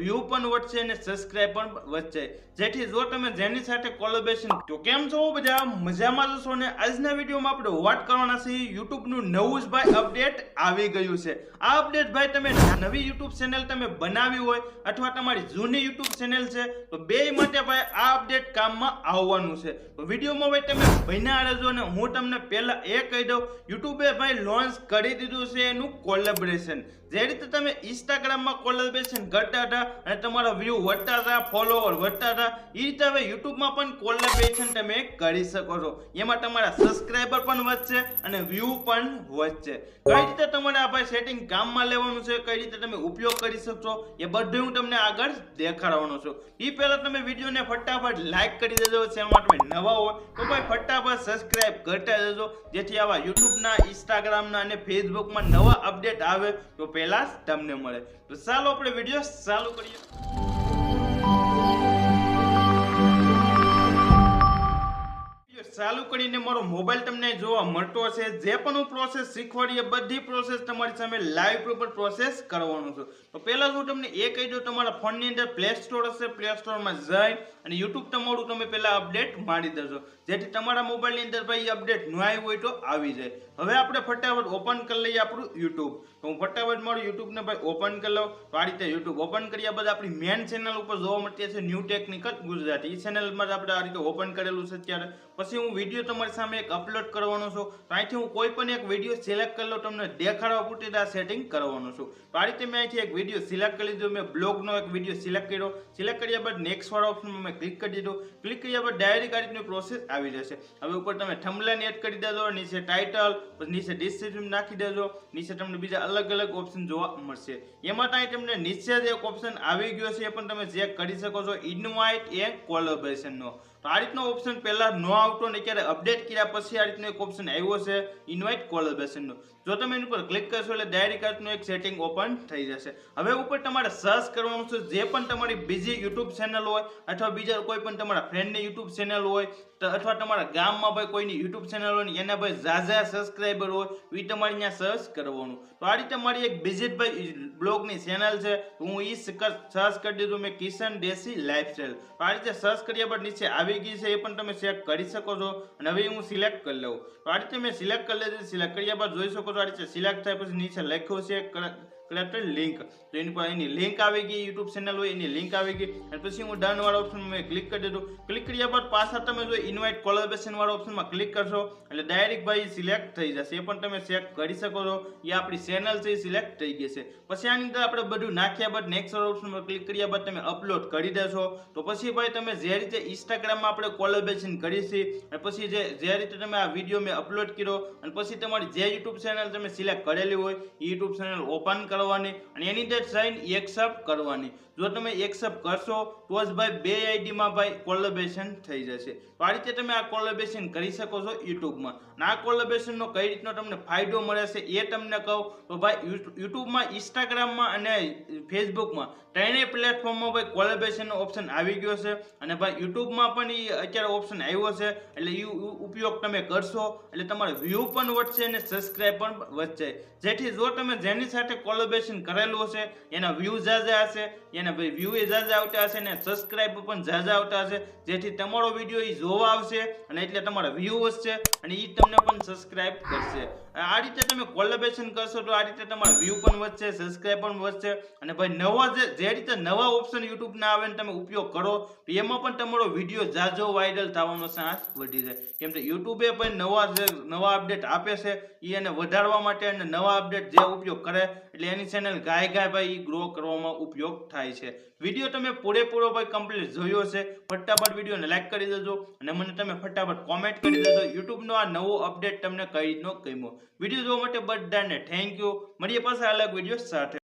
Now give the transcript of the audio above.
View પણ વધશે અને સબસ્ક્રાઇબ પણ વધશે. જેથી જો તમે જેની સાથે કોલેબોરેશન તો કેમ છો બધા? મજામાં જશો ને? આજના વિડીયોમાં આપણે વાત કરવાના છે યુટ્યુબનું નવું જ ભાઈ અપડેટ આવી ગયું છે. આ અપડેટ ભાઈ તમે નવી યુટ્યુબ ચેનલ તમે બનાવી હોય અથવા તમારી જૂની યુટ્યુબ ચેનલ છે, તો બે માટે ભાઈ આ અપડેટ કામમાં આવવાનું છે. તો વિડીયોમાં ભાઈ તમે બન્યા રહેજો અને હું તમને પહેલાં એ કહી દઉં, યુટ્યુબે ભાઈ લોન્ચ કરી દીધું છે એનું કોલેબોરેશન જે રીતે તમે ઇન્સ્ટાગ્રામમાં કોલેબોરેશન કરતા હતા અને તમારા વ્યૂ વધતા હતા ફોલોવર વધતા હતા એ રીતે હવે યુટ્યુબમાં પણ કોલેબોરેશન તમે કરી શકો છો. એમાં તમારા સબસ્ક્રાઇબર પણ વધશે અને વ્યૂ પણ વધશે. કઈ રીતે તમારે આ ભાઈ સેટિંગ કામમાં લેવાનું છે, કઈ રીતે તમે ઉપયોગ કરી શકશો, એ બધું હું તમને આગળ દેખાડવાનો છું. એ પહેલાં તમે વિડીયોને ફટાફટ લાઇક કરી દેજો ચેનલમાં તમે નવા હોય, તો ભાઈ ફટાફટ સબસ્ક્રાઇબ કરતા જજો જેથી આવા યુટ્યુબના ઇન્સ્ટાગ્રામના અને ફેસબુકમાં નવા અપડેટ આવે, તો પહેલાં તમને મળે. તો ચાલો આપણે વીડિયો ચાલુ somebody. ચાલુ કરીને મારો મોબાઈલ તમને જોવા મળતો હશે. જે પણ હું પ્રોસેસ શીખવાડી એ બધી પ્રોસેસ તમારી સામે લાઈવ ઉપર પ્રોસેસ કરવાનું છું. તો પહેલાં હું તમને એ કહી દઉં, તમારા ફોનની અંદર પ્લે સ્ટોર હશે. પ્લે સ્ટોરમાં જઈ અને યુટ્યુબ તમારું તમે પહેલાં અપડેટ મારી દેજો. જેથી તમારા મોબાઈલની અંદર ભાઈ અપડેટ ન આવી હોય તો આવી જાય. હવે આપણે ફટાફટ ઓપન કરી લઈએ આપણું યુટ્યુબ તો હું ફટાફટ મારું યુટ્યુબને ભાઈ ઓપન કરી લઉં. તો આ રીતે યુટ્યુબ ઓપન કર્યા બાદ આપણી મેન ચેનલ ઉપર જોવા મળતી છે ન્યૂ ટેકનિકલ ગુજરાતી એ ચેનલમાં આપણે આ રીતે ઓપન કરેલું છે અત્યારે. પછી હું વીડિયો તમારી સામે એક અપલોડ કરવાનો છું. તો અહીંથી હું કોઈ પણ એક વીડિયો સિલેક્ટ કરી લઉં, તમને દેખાડવા પૂરતી આ સેટિંગ કરવાનું છું. તો આ રીતે મેં અહીંથી એક વીડિયો સિલેક્ટ કરી લીધો. મેં બ્લોગનો એક વીડિયો સિલેક્ટ કર્યો. સિલેક્ટ કર્યા બાદ નેક્સ્ટવાળા ઓપ્શનમાં મેં ક્લિક કરી દીધો. ક્લિક કર્યા બાદ ડાયરેક્ટ આ પ્રોસેસ આવી જશે. હવે ઉપર તમે થંબલાઈન એડ કરી દેજો, નીચે ટાઇટલ નીચે ડિસ્ક્રિપ્શન નાખી દેજો. નીચે તમને બીજા અલગ અલગ ઓપ્શન જોવા મળશે. એમાં ત્યાં તમને નીચે જ એક ઓપ્શન આવી ગયો છે. એ પણ તમે ચેક કરી શકો છો. ઇન્વાઇટ એ કોલેબોરેશનનો તો આ રીતનો ઓપ્શન પહેલા ન આવતો ને ક્યારે અપડેટ કર્યા પછી આ રીતનો એક ઓપ્શન આવ્યો છે ઇન્વાઇટ કોલેબોરેશનનો જો તમે એની ઉપર ક્લિક કરશો એટલે ડાયરી કાર્ડનું એક સેટિંગ ઓપન થઈ જશે. હવે ઉપર તમારે સર્ચ કરવાનું છે, જે પણ તમારી બીજી યુટ્યુબ ચેનલ હોય અથવા બીજા કોઈ પણ તમારા ફ્રેન્ડની યુટ્યુબ ચેનલ હોય અથવા તમારા ગામમાં ભાઈ કોઈની યુટ્યુબ ચેનલ હોય એના ભાઈ ઝાઝા સબસ્ક્રાઈબર હોય એ તમારે ત્યાં સર્ચ કરવાનું. તો આ રીતે મારી એક બીજી ભાઈ બ્લોગની ચેનલ છે હું એ સર્ચ કરી દીધું, મેં કિશન દેશી લાઈફસ્ટાઈલ તો આ રીતે સર્ચ કર્યા બાદ નીચે આવી ગઈ છે, એ પણ તમે ચેક કરી શકો છો, અને હવે હું સિલેક્ટ કરી લઉં. તો આ રીતે મેં સિલેક્ટ કરી લીધી સિલેક્ટ કર્યા બાદ જોઈ શકો છો, આ રીતે સિલેક્ટ થાય પછી નીચે લખ્યું છે કલેક્ટર લિંક તો એની પર એની લિંક આવી ગઈ યુટ્યુબ ચેનલ હોય, એની લિંક આવી ગઈ. અને પછી હું ડન વાળા ઓપ્શનમાં મેં ક્લિક કરી દીધું. ક્લિક કર્યા બાદ પાછા તમે જો ઇન્વાઇટ કોલેબોરેશન વાળા ઓપ્શનમાં ક્લિક કરશો, એટલે ડાયરેક્ટ ભાઈ સિલેક્ટ થઈ જશે. એ પણ તમે ચેક કરી શકો છો. એ આપણી ચેનલ છે, એ સિલેક્ટ થઈ ગઈ છે. પછી આની અંદર આપણે બધું નાખ્યા બાદ નેક્સ્ટ ઓપ્શનમાં ક્લિક કર્યા બાદ તમે અપલોડ કરી દેશો. તો પછી ભાઈ તમે જે રીતે ઇન્સ્ટાગ્રામમાં આપણે કોલરબેશન કરી છે, અને પછી જે જે રીતે તમે આ વીડિયો મેં અપલોડ કર્યો, અને પછી તમારી જે યુટ્યુબ ચેનલ તમે સિલેક્ટ કરેલી હોય, એ યુટ્યુબ ચેનલ ઓપન કરવાની અને એની અંદર સાઈન એક્સેપ્ટ કરવાની. જો તમે એક્સેપ્ટ કરશો, તો જ ભાઈ બે આઈડીમાં ભાઈ કોલેબેશન થઈ જશે. તો આ રીતે તમે આ કોલેબેશન કરી શકો છો યુટ્યુબમાં. અને આ કોલેબેશનનો કઈ રીતનો તમને ફાયદો મળે છે એ તમને કહું, તો ભાઈ યુટ્યુબમાં, ઇન્સ્ટાગ્રામમાં અને ફેસબુકમાં ત્રણેય પ્લેટફોર્મમાં ભાઈ કોલેબેશનનો ઓપ્શન આવી ગયો છે. અને ભાઈ યુટ્યુબમાં પણ એ અત્યારે ઓપ્શન આવ્યો છે. એટલે એ ઉપયોગ તમે કરશો, એટલે તમારો વ્યૂ પણ વધશે અને સબસ્ક્રાઈબ પણ વધશે. જેથી જો તમે જેની સાથે કોલેબોરેશન કરેલું હશે, એના વ્યૂ ઝાઝા હશે, એના ભાઈ વ્યૂ એ ઝાઝા આવતા હશે, ને સબસ્ક્રાઇબ પણ ઝાઝા આવતા હશે, જેથી તમારો વીડિયો એ જોવા આવશે, અને એટલે તમારા વ્યૂ વધશે, અને એ તમને પણ સબસ્ક્રાઇબ કરશે. આ રીતે તમે કોલેબેશન કરશો તો આ રીતે તમારા વ્યૂ પણ વધશે સબસ્ક્રાઇબ પણ વધશે. અને ભાઈ નવા જે જે રીતે નવા ઓપ્શન યુટ્યુબના આવે ને તમે ઉપયોગ કરો એમાં પણ તમારો વીડિયો ઝાઝો વાયરલ થવાનો ચાન્સ વધી જાય. કેમ કે યુટ્યુબે પણ નવા જે નવા અપડેટ આપે છે એ એને વધારવા માટે અને નવા અપડેટ જે ઉપયોગ કરે, એટલે એની ચેનલ ગાય ગાય ભાઈ ગ્રો કરવામાં ઉપયોગ થાય છે. વીડિયો તમે પૂરેપૂરો ભાઈ કમ્પ્લીટ જોયો છે, ફટાફટ વિડીયોને લાઈક કરી દેજો અને મને તમે ફટાફટ કોમેન્ટ કરી દેજો. યુટ્યુબનો આ નવો અપડેટ તમને કઈ રીતનો ગમ્યો? વીડિયો જોવા માટે બધાને થેન્ક યુ મળીએ પાછા અલગ વીડિયો સાથે.